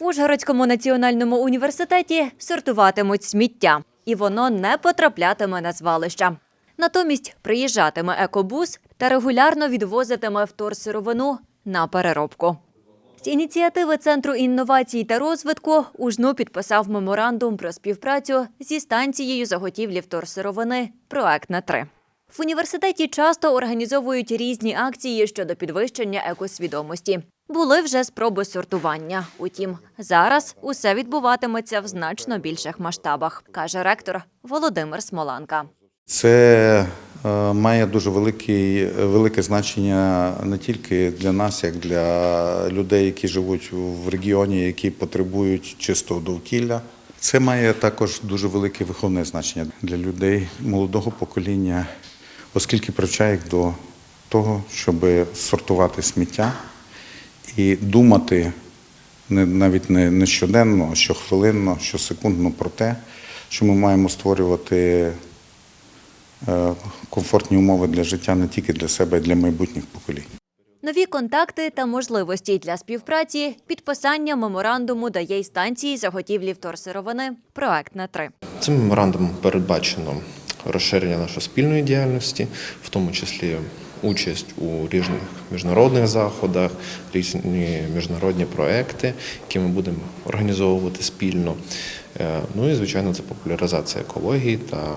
В Ужгородському національному університеті сортуватимуть сміття, і воно не потраплятиме на звалища. Натомість приїжджатиме екобус та регулярно відвозитиме вторсировину на переробку. З ініціативи Центру інновацій та розвитку УЖНУ підписав меморандум про співпрацю зі станцією заготівлі вторсировини «Проектна 3». В університеті часто організовують різні акції щодо підвищення екосвідомості. Були вже спроби сортування. Утім, зараз усе відбуватиметься в значно більших масштабах, каже ректор Володимир Смоланка. Це е, має дуже великий, велике значення не тільки для нас, як для людей, які живуть в регіоні, які потребують чистого довкілля. Це має також дуже велике виховне значення для людей молодого покоління, оскільки привчає їх до того, щоб сортувати сміття і думати не, навіть не, не щоденно, а щохвилинно, щосекундно про те, що ми маємо створювати е, комфортні умови для життя не тільки для себе, а й для майбутніх поколінь. Нові контакти та можливості для співпраці підписання меморандуму дає й станції заготівлі вторсировини «Проектна 3». Цим меморандумом передбачено розширення нашої спільної діяльності, в тому числі участь у різних міжнародних заходах, різні міжнародні проекти, які ми будемо організовувати спільно. Е, Ну і звичайно, це популяризація екології та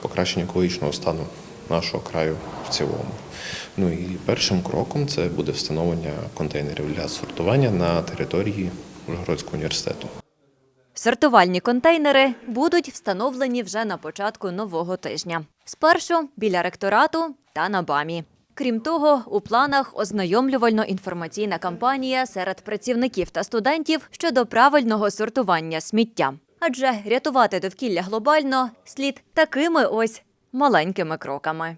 покращення екологічного стану нашого краю в цілому. Ну і першим кроком це буде встановлення контейнерів для сортування на території Ужгородського університету. Сортувальні контейнери будуть встановлені вже на початку нового тижня. Спершу біля ректорату та на БАМі. Крім того, у планах ознайомлювально-інформаційна кампанія серед працівників та студентів щодо правильного сортування сміття. Адже рятувати довкілля глобально слід такими ось маленькими кроками.